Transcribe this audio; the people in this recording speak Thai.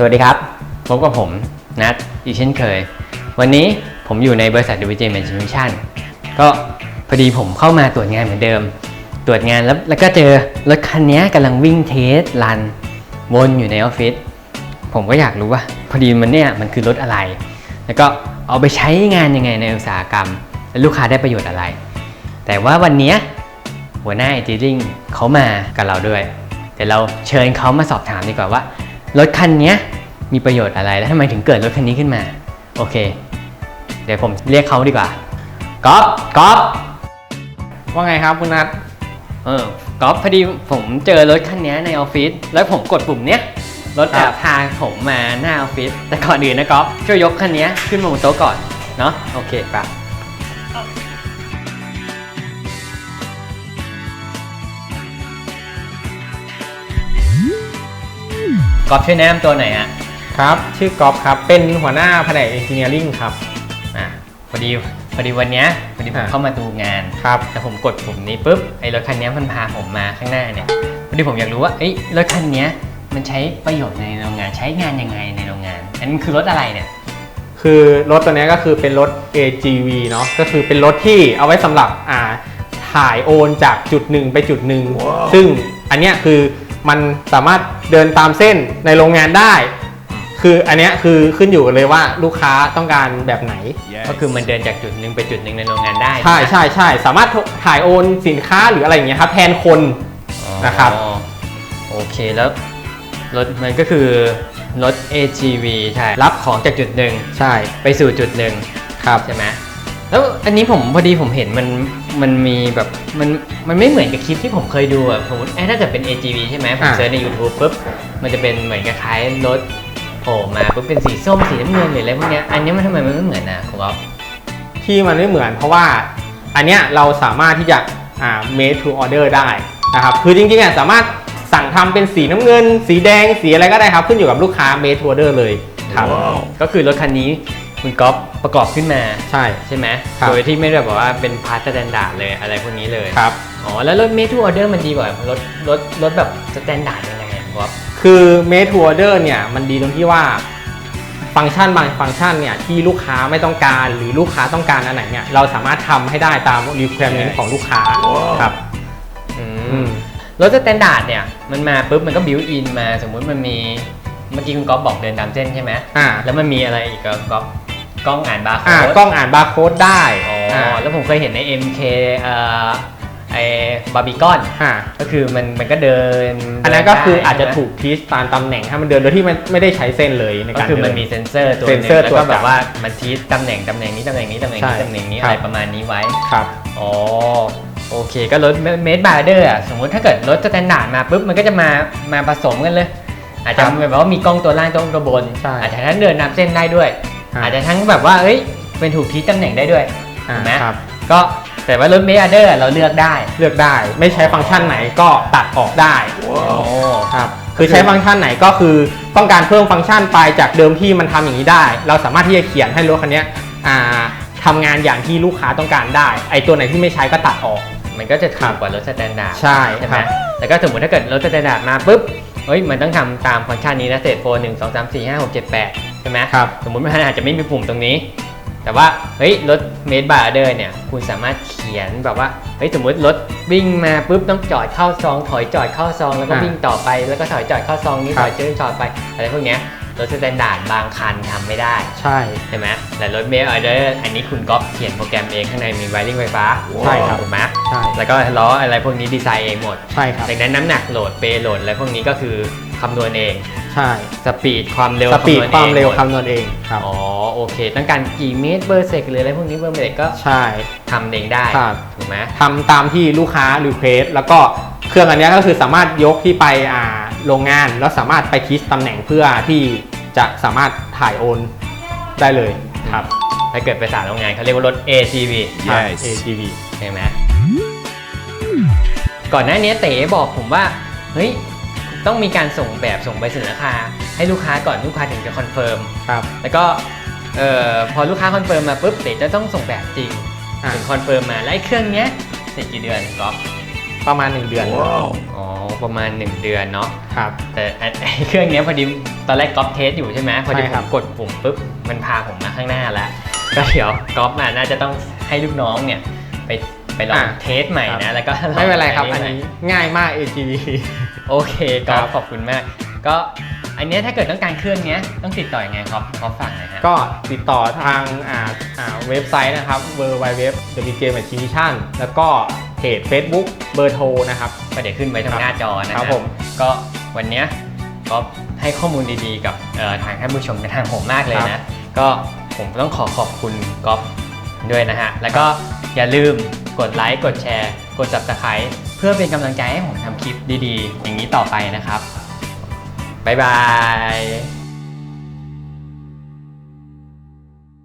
สวัสดีครับ พบกับผมนัทอีกเช่นเคย วันนี้ผมอยู่ในบริษัท WJ Management ก็พอดีผมเข้ามาตรวจงานเหมือนเดิม ตรวจงานแล้วแล้วก็เจอรถคันนี้กำลังวิ่งเทสรันวนอยู่ในออฟฟิศผมก็อยากรู้ว่า พอดีมันเนี่ยมันคือรถอะไร แล้วก็เอาไปใช้งานยังไงในอุตสาหกรรม และลูกค้าได้ประโยชน์อะไร แต่ว่าวันนี้หัวหน้าไอจีลิงเขามากับเราด้วยเดี๋ยวเราเชิญเขามาสอบถามดีกว่าว่ารถคันเนี้ย มีประโยชน์อะไรและทำไมถึงเกิดรถคันนี้ขึ้นมา โอเค เดี๋ยวผมเรียกเขาดีกว่าก๊อฟก๊อฟว่าไงครับคุณนัทเออก๊อฟพอดีผมเจอรถคันเนี้ยในออฟฟิศแล้วผมกดปุ่มเนี้ยรถครัจะบพาผมมาหน้าออฟฟิศแต่ก่อนอื่นนะก๊อฟช่วยยกคันเนี้ยขึ้นมาบนโต๊ะก่อนเนาะโอเคปะก๊อฟช่วยแนะนำตัวหน่อยฮะ ครับ ชื่อกอฟครับ เป็นหัวหน้าแผนก Engineering ครับ อะพอดีพอดีวันเนี้ยพอดีผมอะ เข้ามาดูงาน ครับ แต่ผมกดปุ่มนี้ปุ๊บไอ้รถคันเนี้ยมันพาผมมาข้างหน้าเนี่ยพอดีผมอยากรู้ว่าเอ้ยรถคันเนี้ยมันใช้ประโยชน์ในโรงงานใช้งานยังไงในโรงงาน อันนี้คือรถอะไรเนี่ย คือรถตัวเนี้ยก็คือเป็นรถ AGV เนาะก็คือเป็นรถที่เอาไว้สำหรับอ่าถ่ายโอนจากจุดหนึ่งไปจุดหนึ่งซึ่งอันเนี้ยคือมันสามารถเดินตามเส้นในโรงงานได้ คืออันเนี้ยคือขึ้นอยู่กันเลยว่าลูกค้าต้องการแบบไหน ก็คือมันเดินจากจุดหนึ่งไปจุดหนึ่งในโรงงานได้ใช่ไหมใช่ใช่สามารถถ่ายโอนสินค้าหรืออะไรอย่างเงี้ยครับแทนคนอ๋อนะครับโอเคแล้วรถมันก็คือรถ AGV ใช่รับของจากจุดหนึ่งใช่ไปสู่จุดหนึ่งครับใช่ไหมแล้วอันนี้ผมพอดีผมเห็นมันมันมีแบบมันมันไม่เหมือนกับคลิปที่ผมเคยดูอะสมมติเอ้ถ้าเกิดเป็น AGV ใช่ไหมผมอ่าเซิร์ชใน YouTube ปุ๊บมันจะเป็นเหมือนกับคล้ายรถโผล่มาปุ๊บเป็นสีส้มสีน้ำเงินหรืออะไรพวกเนี้ยอันนี้มันทำไมมันไม่เหมือนนะคุณอ๊อฟที่มันไม่เหมือนเพราะว่าอันเนี้ยเราสามารถที่จะอ่า made to order ได้นะครับคือจริงๆอะสามารถสั่งทำเป็นสีน้ำเงิน สีแดงสีอะไรก็ได้ครับ ขึ้นอยู่กับลูกค้า made to order เลยครับ ก็คือรถคันนี้คุณก๊อฟประกอบขึ้นมาใช่ ใช่ไหมครับ โดยที่ไม่ได้แบบว่าเป็นพาร์ทสแตนดาร์ดเลยอะไรพวกนี้เลยครับ อ๋อแล้วรถ made to order มันดีกว่ารถรถรถแบบสแตนดาร์ดยังไง อะคุณก๊อฟคือ made to order เนี่ยมันดีตรงที่ว่าฟังก์ชันบางฟังก์ชันเนี่ยที่ลูกค้าไม่ต้องการหรือลูกค้าต้องการอันไหนเนี่ยเราสามารถทำให้ได้ตาม requirement ของลูกค้าครับอือืมมรถสแตนดาร์ดเนี่ยมันมาปุ๊บมันก็บิวอินมาสมมุติมันมีเมื่อกี้คุณก๊อฟบอกเดินตามเส้นใช่ไหมอ่าแล้วมันมีอะไรอีกก็ก๊อฟกล้องอ่านบาร์โค้อ่าดกล้องอ่านบาร์โค้ดได้อ๋ออ่าแล้วผมเคยเห็นใน MK เอ่อ ไอ้บาร์บีคอนอ่า ก็คือมันมันก็เดินอันนั้นก็คืออาจจะได้ถูกพีชตามตำแหน่งให้มันเดินโดยที่มันไม่ได้ใช้เส้นเลยในก็การคือเดิมันน มีเซ็นเซอร์ตัวหเซ็นึนงเซอร์แล้วตรวก็จแบจับบว่ามันชี้ตำแหน่งตำแหน่งนี้ตำแหน่งนี้ตำแหน่งนี้ใช่ตำแหน่งนี้ครับอะไรประมาณนี้ไว้ ครับ อ๋อโอเคก็รถเมดบาร์เดอร์อะสมมติถ้าเกิดรถสแตนดาร์ดมาปุ๊บมันก็จะมามาผสมกันเลย อาจจะครับแบบว่ามีกล้องตัวล่างกล้องตัวบน ใช่อาจจะทั้งเดินนำเส้นได้ด้วยอ่าอาจจะทั้งแบบว่าเอ้ยเป็นถูกทีตำแหน่งได้ด้วยอ่าถูกไหมครับ ก็ แต่ว่ารถเมดบาร์เดอร์เราเลือกได้ เลือกได้ไม่ใช้ฟังก์ชันไหนก็ตัดออกได้โอ้ครับคือใช้ฟังก์ชันไหนก็คือต้องการเพิ่มฟังก์ชันไปจากเดิมที่มันทำอย่างนี้ได้ เราสามารถที่จะเขียนให้รถคันเนี้ยอ่าทำงานอย่างที่ลูกค้าต้องการได้ ไอตัวไหนที่ไม่ใช้ก็ตัดออก มันก็จะครัถูกบกว่ารถสแตนดาร์ดใช่ใช่ไหมครับแล้วก็สมมติถ้าเกิดรถสแตนดาร์ดมาปุ๊บเฮ้ยมันต้องทำตามฟังก์ชันนี้นะเศษโฟหนึ่งสองสามสี่ห้าหกเจ็ดแปดใช่ไหมครับสมมติมันอาจจะไม่มีปุ่มตรงนี้ แต่ว่าเฮ้ยรถเมดบาร์เดอร์เนี่ยคุณสามารถเขียนแบบว่าเฮ้ยสมมติรถวิ่งมาปุ๊บต้องจอดเข้าซอง ถอยจอดเข้าซอง แล้วก็อ่าวิ่งต่อไปแล้วก็ถอยจอดเข้าซองนี้ครัถบ อยเจอจอดไปอะไรพวกเนี้ยรถสแตนดาร์ดบางคันทำไม่ได้ ใช่ ใช่ไหมแต่รถเมดบาร์เดอร์อันนี้คุณก๊อฟเขียนโปรแกรมเองข้างในมีไวริ่งไฟฟ้าใช่ครับ ถูกไหมใช่แล้วก็ล้ออะไรพวกนี้ดีไซน์เองหมด ใช่ครับ ดังนั้นน้ำหนักโหลดเปโหลดอะไรพวกนี้ก็คือ คำนวณเอง ใช่ สปีดความเร็วสปีดำนณความเร็วองหดคำนวณเองครับ อ๋อโอเค ต้องการกี่เมตรเบอร์เซกหรืออะไรพวกนี้เบอร์เซกก็ใช่ ทำเองได้ครับ ถูกไหมทำตามที่ลูกค้ารีเควสแล้วก็เครื่องอันเนี้ยก็คือสามารถยกที่ไปอ่าโรงงาน แล้วสามารถไปคิดตำแหน่งเพื่อที่จะสามารถถ่ายโอนได้เลยครับ ถ้าเกิดภาษาโรงงานเขาเรียกว่ารถ ACV ใช่ Yes AGV ใช่ไหมก่อนหน้านี้เต๋บอกผมว่า เฮ้ย ต้องมีการส่งแบบส่งใบเสนอราคา ให้ลูกค้าก่อนลูกค้าถึงจะคอนเฟิร์มครับ แล้วก็เอ่อพอลูกค้าคอนเฟิร์มมาปุ๊บเต๋จะต้องส่งแบบจริงอะ ถึงคอนเฟิร์มมาแล้วไอ้เครื่องเนี้ยเสร็จกี่เดือนก๊อฟปประมาณ 1 เดือนอ๋อประมาณ 1 เดือนเนาะ ครับ แต่ไอ้ไอ้เครื่องเนี้ยพอดีตอนแรกก๊อฟเทสอยู่ใช่ไหมพอดีใช่ผครัมบกดปุ่มปุ๊บมันพาผมมาข้างหน้าแล้วก็เดี๋ยวก๊อฟน่ะน่าจะต้องให้ลูกน้องเนี่ยไปไปลองเทสใหม่นะแล้วก็ลองไม่เป็นไรครับใหอันนี้ง่ายมาก AGV โอเคก๊อฟครับขอบคุณมาก ก็อันเนี้ยถ้าเกิดต้องการเครื่องเนี้ยต้องติดต่อยังไงครับก๊อฟฝากหน่อยฮะก็ติดต่อทางอ่าอ่าเว็บไซต์นะครับ w w w w j m a c h i n แล้วก็เพจ Facebook เบอร์โทรนะครับ ก็เดี๋ยวขึ้นไว้ตรงหน้าจอนะคครัรับบผม ก็วันเนี้ยก็ให้ข้อมูลดีๆกับเอ่อทางท่านผู้ชมกับทางผมมากเลยครันะบก็ผมต้องขอขอบคุณก๊อฟด้วยนะฮะ แล้วก็อย่าลืมกดไลค์กดแชร์ กด subscribe เพื่อเป็นกำลังใจให้ผมทำคลิปดีๆ อย่างนี้ต่อไปนะครับ บ๊ายบาย